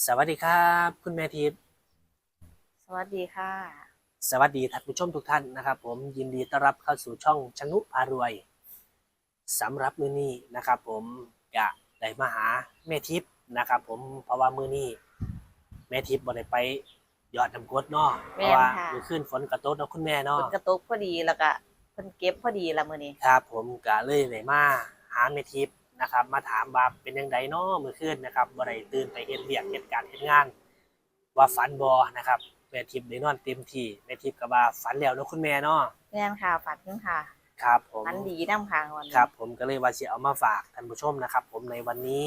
สวัสดีครับ คุณแม่ทิพย์สวัสดีค่ะ สวัสดีท่านผู้ชมทุกท่านนะครับ ผมยินดีต้อนรับเข้าสู่ช่องชนุพารวยสำหรับมือนี้นะครับ ผมจะได้มาหาแม่ทิพย์นะครับ ผมเพราะว่ามือนี้แม่ทิพย์บ่ได้ไปยอดน้ำกรดเนาะเพแม่นราะว่าค่ะ มือขึ้นฝนกระตกเนาะคุณแม่ฝเนาะนกระตุกพอดีแล้วก็เพิ่นเก็บพอดีละมื้อนี้ครับ ผมก็เลยได้มาหาแม่ทิพย์ นะครับ มาถามว่าเป็นยังไงเนาะมือขึ้นนะครับบ่ได้ตื่นไปเฮ็ดเวียกเฮ็ดการเฮ็ดงาน ว่าฝันบอนะครับแม่ทิพย์ได้นอนเต็มที่แม่ทิพย์ก็ว่าฝันแล้วเนาะคุณแม่เนาะแม่นค่ะฝันค่ะครับผมฝันดีนำค่ะวันนี้ครับ ผมก็เลยว่าสิเอามาฝากท่านผู้ชมนะครับ ผมในวันนี้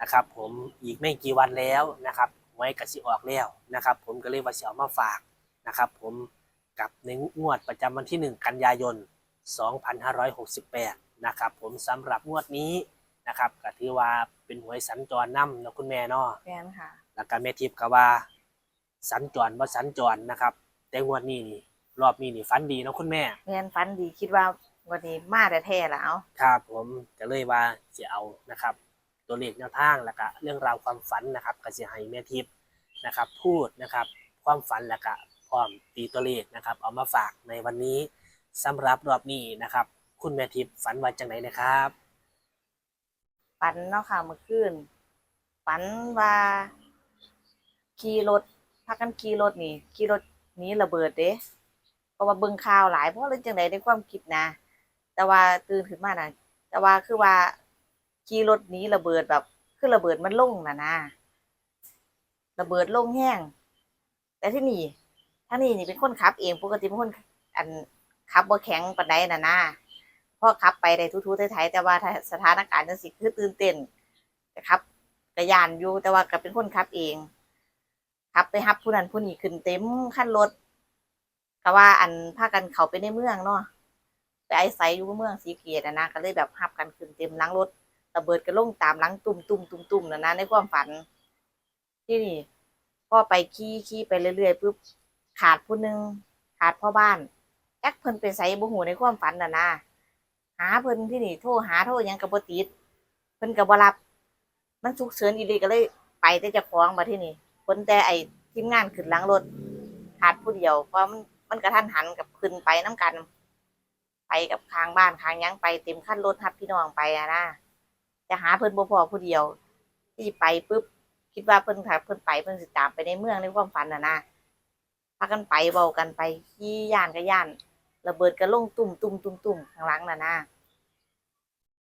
นะครับ ผมอีกไม่กี่วันแล้วนะครับหวยกสิออกแล้วนะครับ ผมก็เลยว่าสิเอามาฝากนะครับ ผมกับในงวดประจำวันที่ 1 กันยายน 2568 นะครับผมสำหรับงวดนี้นะครับก็ถือว่าเป็นหวยสัญจรนํเนาะคุณแม่เนาะแม่นค่ะ แล้วก็แม่ทิพย์ก็ว่า สัญจรบ่สัญจรนะครับ แต่งวดนี้นี่รอบนี้นี่ฝันดีเนาะคุณแม่แม่นฝันดีคิดว่าวันนี้มาแต่แท้ๆแล้วครับผมก็เลยว่าจะเอานะครับ ตัวเลขแนวทางแล้วก็เรื่องราวความฝันนะครับก็จะให้แม่ทิพย์นะครับ พูดนะครับ ความฝันแล้วก็พร้อมตีตัวเลขนะครับ เอามาฝากในวันนี้สำหรับรอบนี้นะครับ คุณแม่ทิพย์ฝันว่าจังไหนนะครับฝันเนาะค่ะเมื่อคืนฝันว่าขี่รถพากันขี่รถนี่ขี่รถหนี้ระเบิดเด้เพราะว่าเบิ่งข่าวหลายเพราะเรื่องจังไดในความคิดนะ แต่ว่าตื่นขึ้นมาน่ะ แต่ว่าคือว่าขี่รถหนี้ระเบิดแบบคือระเบิดมันลงน่ะนะระเบิดลงแห้ง แต่ที่นี่ท่านี่นี่เป็นคนขับเองปกติเป็นคนอันขับบ่แข็งปานใดน่ะนะ พ่อขับไปได้ทุๆไทยๆแต่ว่าสถานการณ์จังซี่คือตื่นเต้นแต่ขับก็ย่านอยู่แต่ว่าก็เป็นคนขับเองขับไปรับผู้นั้นผู้นี้ขึ้นเต็มคันรถก็ว่าอันพากันเขาไปในเมืองเนาะไปไอ้ไซอยู่เมืองสีเกียรตินะก็เลยแบบหับกันขึ้นเต็มล้างรถระเบิดก็ลงตามล้างตุ่มตุ่มตุ่มตุ่มนะนะในความฝัน ที่นี่พ่อไปขี่ขี่ไปเรื่อยๆปุ๊บขาดผู้นึงขาดพ่อบ้านแอ็กเพิ่นไปใส่บุหูในความฝันนะนะ หาเพิ่นที่นี่โทรหาโทรยังกับ่ติดเพิ่นก็บ่รับ มันฉุกเฉินอีหลีก็เลยไปแต่จะคล้องมาที่นี่คนแต่ไอ้ทีมงานขึ้นหล้างรถขาดผู้เดียวเพราะมันมันกระทันหันกับขึ้นไปน้กัน ไปกับทางบ้านทางยังไปเต็มขั้นรถทับพี่น้องไปอะนะจะหาเพิ่นบ่พอผู้เดียว ที่ไปปุ๊บคิดว่าเพิ่นถ้าเพิ่นไปเพิ่นสิตามไปในเมืองในความฝันน่ะนะพากันไปเว้ากันไปขี่ย่านก็ย่าน ระเบิดก็ลงตุ่มตุ่มตุ่มตุ่มข้างหลังน่ะนะ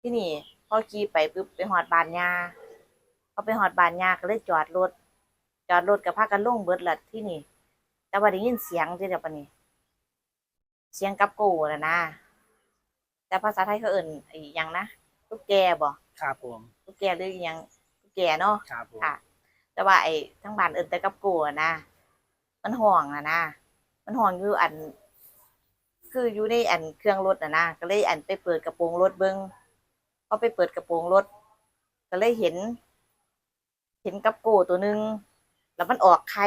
ที่นี่พอขี่ไปปุ๊บไปหอดบ้านยาพอไปหอดบ้านยาก็เลยจอดรถ จอดรถก็พากันลงเบิดละที่นี่ แต่ว่าได้ยินเสียงเดี๋ยวปะนี่เสียงกับโกน่ะนะแต่ภาษาไทยเขาเอิ่นไอ้หยังนะตุ๊กแกบ่ครับผมตุ๊กแกหรืออิหยังตุ๊กแกเนาะครับผมค่ะ แต่ว่าไอ้ทั้งบ้านเอิ่นแต่กับโกอะนะมันห่วงอะนะมันห่วงอยู่อัน คืออยู่ในอันเครื่องรถอะนะก็เลยอันไปเปิดกระโปรงรถเบิ้งพอไปเปิดกระโปรงรถ ก็เลยเห็น เห็นกับโกตัวหนึ่งแล้วมันออกไข่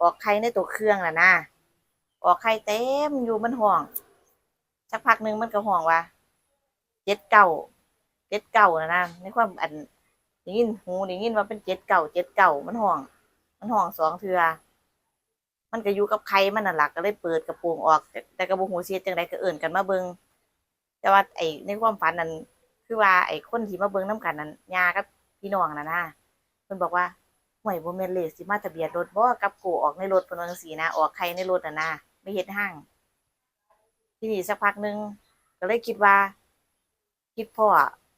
ออกไข่ในตัวเครื่องน่ะนะออกไข่เต็มอยู่มันห่วงสักพักหนึ่งมันก็ห่วงว่าเจ็ดเก่าเจ็ดเก่านะนะในความอันได้ยินหูได้ยินว่าเป็นเจ็ดเก่าเจ็ดเก่ามันห่วงมันห่วงสองเทือ มันก็อยู่กับใครมันน่ะหลักก็เลยเปิดกระโปรงออก แต่กระโปรงหูเสียจังไดก็เอิ่นกันมาเบิงแต่ว่าไอ้ในความฝันนั้นคือว่าไอ้คนที่มาเบิงน้กันนั้นยากับพี่น้องน่ะนะเพิ่นบอกว่าห่วยบ่แม่นเลขสิมาทะเบียนรถบ่กับโกออกในรถเพิ่นว่าจังซี่นะออกใครในรถน่ะนะไม่เฮ็ดห้างที่นี่สักพักหนึ่งก็เลยคิดว่า คิดพ่อ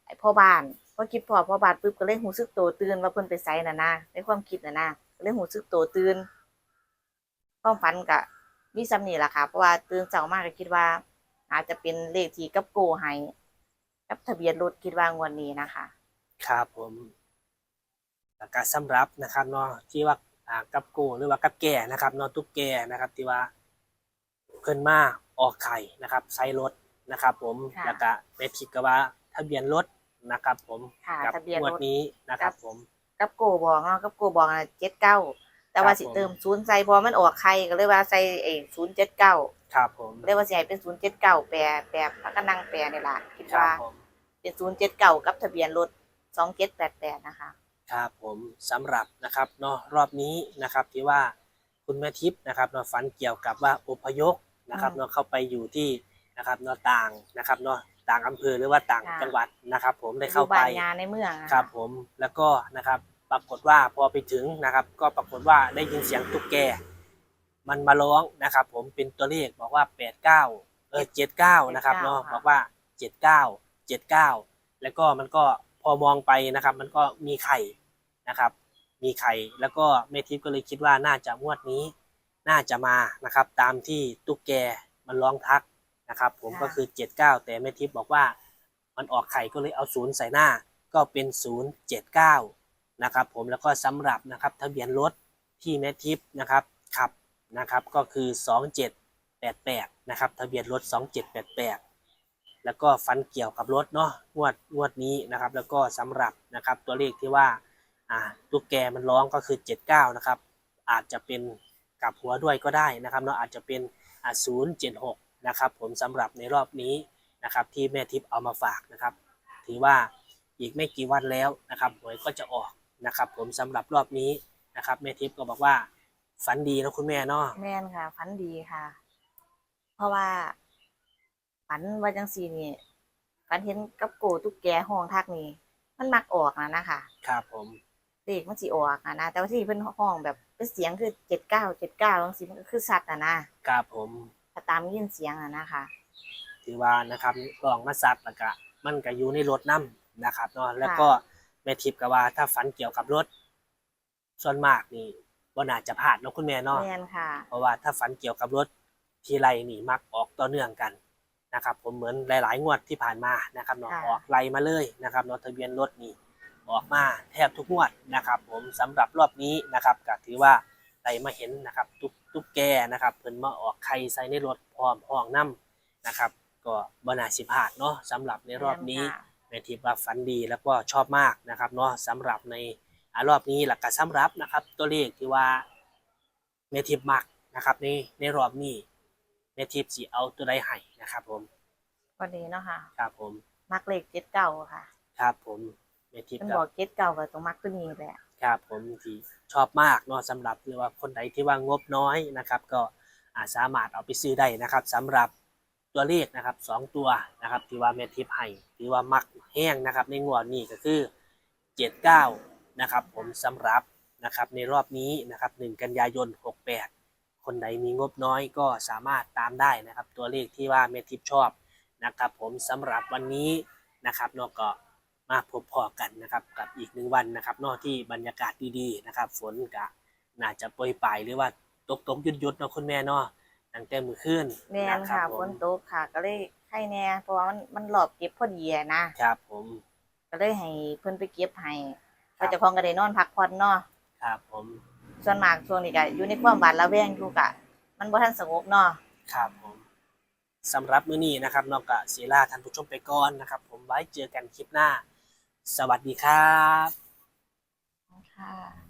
ไอ้พ่อบ้านพอคิดพ่อพ่อบ้านปุ๊บก็เลยหูซึกโตตื่นว่าเพิ่นไปไสน่ะนะในความคิดน่ะนะก็เลยหูซึกโตตื่น ความฝันก็มีซ้ำนี่ล่ะค่ะ เพราะว่าตื่นเช้ามาก็คิดว่า อาจจะเป็นเลขที่กับโกให้กับทะเบียนรถคิดว่างวดนี้นะคะ ครับผมแล้วก็สำหรับนะครับเนาะที่ว่าอ่ากับกูหรือว่ากับแก่นะครับเนาะตุ๊กแกนะครับที่ว่าเพิ่นมาออกไข่นะครับใส่รถนะครับ ผมค่ะแล้วก็แม่ทิพย์ก็ว่าทะเบียนรถนะครับ ผมค่ะกัทะเบียนงวดรถนี้นะครับ ผม กับโกบอกเนาะกับโกบอกอะเจ็ดเก้า แต่ว่าครับสิผมเติมศูนย์ใส่พอมันออกใครก็เลยว่าใส่ไอ้ศูนย์เจ็ดเก้าครับผมเรียกว่าสิให้เป็นศูนย์เจ็ดเก้าแปรแปรพักกันนั่งแปรนี่ล่ะคิดครับว่าผมเป็นศูนย์เจ็ดเก้ากับทะเบียนรถสองเจ็ดแปดแปดนะคะ ครับผมสำหรับนะครับเนาะรอบนี้นะครับที่ว่าคุณแม่ทิพย์นะครับเนาะฝันเกี่ยวกับว่าอพยพนะครับอืมเนาะเข้าไปอยู่ที่นะครับเนาะต่างนะครับเนาะต่างอำเภอหรือว่าต่างค่ะจังหวัดนะครับ ผมได้อเข้ายู่ไปบ้านยาในเมืองอะะครับผมแล้วก็นะครับ ปรากฏว่าพอไปถึงนะครับ ก็ปรากฏว่าได้ยินเสียงตุ๊กแก มันมาร้องนะครับ ผมเป็นตัวเลขบอกว่าแปดเก้าเออเจ็ดเก้านะครับเนาะบอกว่าเจ็ดเก้าเจ็ดเก้าแล้วก็มันก็พอมองไปนะครับ มันก็มีไข่นะครับ มีไข่แล้วก็แม่ทิพย์ก็เลยคิดว่าน่าจะงวดนี้ น่าจะมานะครับ ตามที่ตุ๊กแกมันร้องทักนะครับ ผมก็คือเจ็ดเก้าแต่แม่ทิพย์บอกว่ามันออกไข่ก็เลยเอาศูนย์ใส่หน้าก็เป็นศูนย์เจ็ดเก้า นะครับผมแล้วก็สำหรับนะครับทะเบียนรถที่แม่ทิพย์นะครับขับนะครับก็คือสองเจ็ดแปดแปดนะครับทะเบียนรถสองเจ็ดแปดแปดแล้วก็ฟันเกี่ยวกับรถเนาะงวดงวดนี้นะครับแล้วก็สำหรับนะครับตัวเลขที่ว่าอ่าตุ๊กแกมันร้องก็คือเจ็ดเก้านะครับอาจจะเป็นกับหัวด้วยก็ได้นะครับเนาะอาจจะเป็นอ่าศูนย์เจ็ดหกนะครับผมสำหรับในรอบนี้นะครับที่แม่ทิพย์เอามาฝากนะครับ ถือว่าอีกไม่กี่วันแล้วนะครับหวยก็จะออก นะครับ ผมสำหรับรอบนี้นะครับแม่ทิพย์ก็บอกว่าฝันดีนะคุณแม่เนาะแม่นค่ะฝันดีค่ะ เพราะว่าฝันว่าจังสีนี่ฝันเห็นกับโกตุ๊กแกห้องทักนี่มันมักออกนะนะคะครับผมเด็กมันสิออกอะนะแต่ว่าที่เพิ่นห้องแบบเป็นเสียงคือเจ็ดเก้าเจ็ดเก้าจังสีมันก็คือสัตว์อะนะครับผมถ้าตามยินเสียงอะนะคะถือว่านะครับกล่องมาซัดแล้วก็มันก็อยู่ในรถน้ำนะครับเนาะแล้วก็ แม่ทิพย์ก็ว่าถ้าฝันเกี่ยวกับรถ ส่วนมากนี่ว่าน่าจะพลาดเนาะคุณแม่เนาะแม่นค่ะ เพราะว่าถ้าฝันเกี่ยวกับรถทีไรนี่มักออกต่อเนื่องกันนะครับ ผมเหมือนหลาย ๆ งวดที่ผ่านมานะครับเนาะค่ะ ออกไล่มาเลยนะครับเนาะทะเบียนรถนี่ออกมาแทบทุกงวดนะครับ ผมสำหรับรอบนี้นะครับก็ถือว่าได้มาเห็นนะครับตุ๊กตุ๊กแกนะครับเพิ่นมาออกไข่ใส่ในรถพร้อมห้องน้ำนะครับ ก็บนาสิพลาดเนาะสำหรับในรอบนี้ แม่ค่ะ แม่ทิพย์ว่าฝันดีแล้วก็ชอบมากนะครับเนาะสำหรับในอ่ารอบนี้หลักการสำหรับนะครับ ตัวเลขที่ว่าแม่ทิพย์มักนะครับในในรอบนี้แม่ทิพย์สิเอาตัวใดให้นะครับ ผมวันนี้เนาะค่ะครับผมมักเลขเจ็ดเก้าค่ะ ครับผมแม่ทิพย์มันคบรัอบกเจ็ดเก้าก็ต้องมักตัวนี้แหละครับผมที่ชอบมากเนาะสำหรับหรือว่าคนใดที่ว่างบน้อยนะครับ ก็อาสามารถเอาไปซื้อได้นะครับสำหรับ ตัวเลขนะครับสองตัวนะครับที่ว่าแม่ทิพย์ให้ถือว่ามักแห้งนะครับ ในงวดนี้ก็คือ 79 นะครับ ผมสำหรับนะครับในรอบนี้นะครับ1กันยายน 68 คนใดมีงบน้อยก็สามารถตามได้นะครับ ตัวเลขที่ว่าเมทิปชอบนะครับ ผมสำหรับวันนี้นะครับนอกก็มาพบพอกันนะครับกับอีกหนึ่งวันนะครับนอกที่บรรยากาศดีๆนะครับ ฝนก็น่าจะโปรยปลายหรือว่าตกตกยุดยุดๆเนาะคุณแม่เนาะ ตั้งแต่มือขึ้นแม่นค่ะฝนตกค่ะ ก็เลยให้แน่เพราะว่ามันมันหลอบเก็บพอดีอะนะครับผม ก็เลยให้เพิ่นไปเก็บให้ครับก็เจะพองก็ได้นอนพักผ่อนเนาะครับผม ส่วนมากช่วงนี้ก็อยู่ในความบาดระแวงอยู่กะ มันบ่ทันสงบเนาะครับผมสำหรับมื้อนี้นะครับนอกจากเสียลาท่านผู้ชมไปก่อนนะครับ ผมไว้เจอกันคลิปหน้า สวัสดีครับค่ะ